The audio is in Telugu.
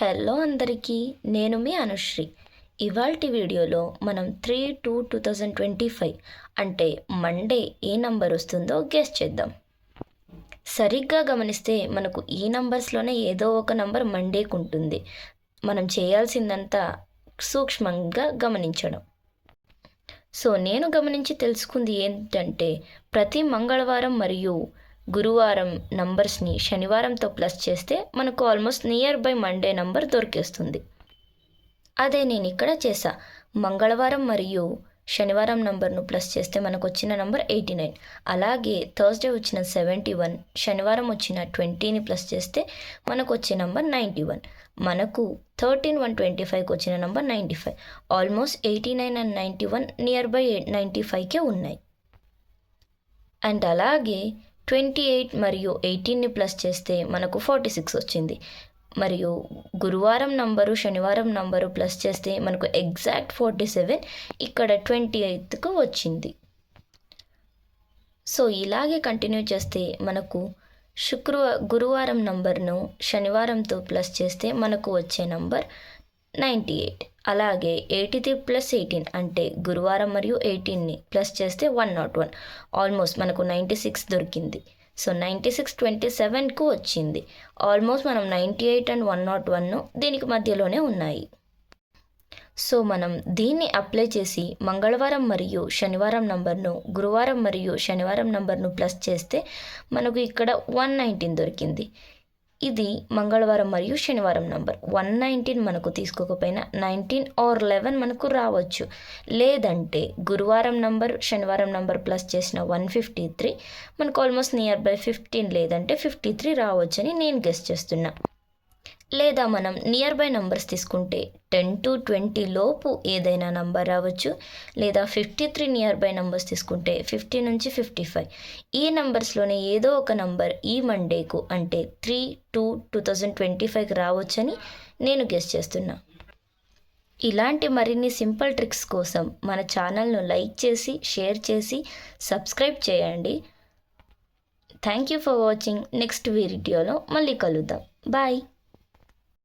హలో అందరికీ నేను మీ అనుశ్రీ. ఇవాల్టి వీడియోలో మనం three two two thousand twenty five అంటే మండే ఏ నంబర్ వస్తుందో గెస్ చేద్దాం. సరిగ్గా గమనిస్తే మనకు ఈ నంబర్స్లోనే ఏదో ఒక నంబర్ మండేకు ఉంటుంది. మనం చేయాల్సిందంతా సూక్ష్మంగా గమనించడం. సో నేను గమనించి తెలుసుకుంది ఏంటంటే ప్రతి మంగళవారం మరియు గురువారం నంబర్స్ని శనివారంతో ప్లస్ చేస్తే మనకు almost near by Monday number దొరికేస్తుంది. అదే నేను ఇక్కడ చేసా మంగళవారం మరియు శనివారం నంబర్ను ప్లస్ చేస్తే మనకు వచ్చిన నంబర్ ఎయిటీ నైన్. అలాగే థర్స్డే వచ్చిన సెవెంటీ వన్ శనివారం వచ్చిన ట్వంటీని ప్లస్ చేస్తే మనకు వచ్చే నంబర్ నైంటీ వన్. మనకు థర్టీన్ వన్ ట్వంటీ ఫైవ్కి వచ్చిన number ninety five. Almost eighty nine and ninety one near by ninety ఫైవ్కే ఉన్నాయి. అండ్ అలాగే ట్వంటీ ఎయిట్ మరియు ఎయిటీన్ని ప్లస్ చేస్తే మనకు ఫార్టీ సిక్స్ వచ్చింది. మరియు గురువారం నంబరు శనివారం నంబరు ప్లస్ చేస్తే మనకు ఎగ్జాక్ట్ ఫార్టీ సెవెన్ ఇక్కడ ట్వంటీ ఎయిత్కు వచ్చింది. సో ఇలాగే కంటిన్యూ చేస్తే మనకు శుక్రవారం గురువారం నంబర్ను శనివారంతో ప్లస్ చేస్తే మనకు వచ్చే నంబర్ నైంటీ ఎయిట్. అలాగే ఎయిటీ త్రీ ప్లస్ ఎయిటీన్ అంటే గురువారం మరియు ఎయిటీన్ని ప్లస్ చేస్తే వన్ నాట్ వన్. ఆల్మోస్ట్ మనకు నైంటీ సిక్స్ దొరికింది. సో నైంటీ సిక్స్ ట్వంటీ సెవెన్కు వచ్చింది. ఆల్మోస్ట్ మనం ninety eight and one not one దీనికి మధ్యలోనే ఉన్నాయి. సో మనం దీన్ని అప్లై చేసి మంగళవారం మరియు శనివారం నంబర్ను గురువారం మరియు శనివారం నంబర్ను ప్లస్ చేస్తే మనకు ఇక్కడ వన్ నైన్టీన్ దొరికింది. ఇది మంగళవారం మరియు శనివారం నంబర్. వన్ నైన్టీన్ మనకు తీసుకోకపోయినా నైన్టీన్ ఆర్ లెవెన్ మనకు రావచ్చు. లేదంటే గురువారం నంబర్ శనివారం నంబర్ ప్లస్ చేసిన వన్ ఫిఫ్టీ త్రీ మనకు ఆల్మోస్ట్ నియర్ బై ఫిఫ్టీన్ లేదంటే ఫిఫ్టీ త్రీ రావచ్చని నేను గెస్ చేస్తున్నా. లేదా మనం నియర్ బై నంబర్స్ తీసుకుంటే టెన్ టు ట్వంటీ లోపు ఏదైనా నంబర్ రావచ్చు. లేదా fifty three near by numbers తీసుకుంటే ఫిఫ్టీ నుంచి ఫిఫ్టీ ఫైవ్ ఈ నంబర్స్లోనే ఏదో ఒక నంబర్ ఈ మండేకు అంటే three two two thousand twenty ఫైవ్కి రావచ్చని నేను గెస్ చేస్తున్నా. ఇలాంటి మరిన్ని సింపుల్ ట్రిక్స్ కోసం మన ఛానల్ను లైక్ చేసి షేర్ చేసి సబ్స్క్రైబ్ చేయండి. Thank you for watching next వీడియోలో మళ్ళీ కలుద్దాం. బాయ్